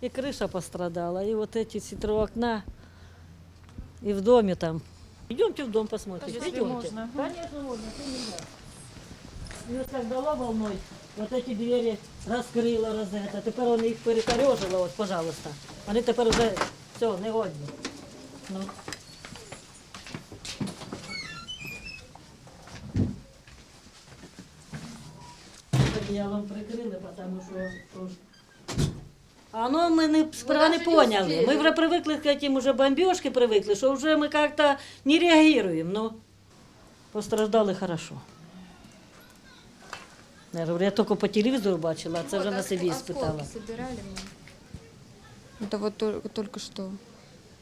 И крыша пострадала, и вот эти все три окна, и в доме там. Идемте в дом посмотрим. Если Идемте. можно. Конечно, можно. что нельзя. И вот как дала волной, вот эти двери раскрила, роз это. Тепер вони їх перекорежила, от, пожалуйста. Вони тепер вже все, не годні. Ну. Одеялом прикрили, тому що... то ж- А ну ми не, справа не даже не поняли. успели. Ми вже привикли к этим уже бомбежки привикли, що вже ми как-то не реагируем. Ну, постраждали хорошо. Я говорю, я тільки по телевізору бачила, а це вже Вот, на собі оск- спитала. осколки собирали мы. Это вот тол- только что.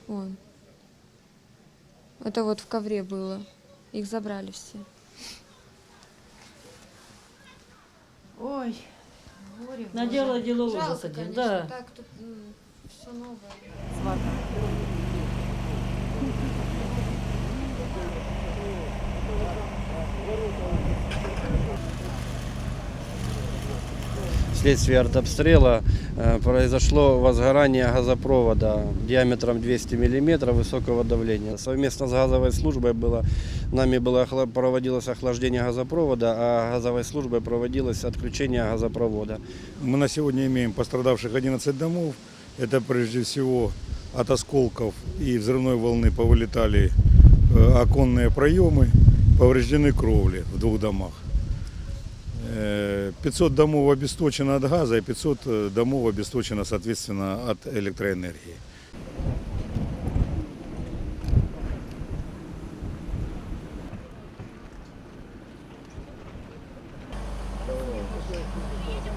Вон. Это вот в ковре было. Их забрали все. Ой, горе. Надела Боже. дело Жалко, ужаса, конечно, да. так тут все новое. Вследствие артобстрела э, произошло возгорание газопровода диаметром 200 мм высокого давления. Совместно с газовой службой было, нами было, охла- проводилось охлаждение газопровода, а газовой службой проводилось отключение газопровода. Мы на сегодня имеем пострадавших 11 домов. Это прежде всего от осколков и взрывной волны повылетали э, оконные проемы, повреждены кровли в двух домах. Э, 500 домов обесточено от газа и 500 э, домов обесточено, соответственно, от электроэнергии. Едем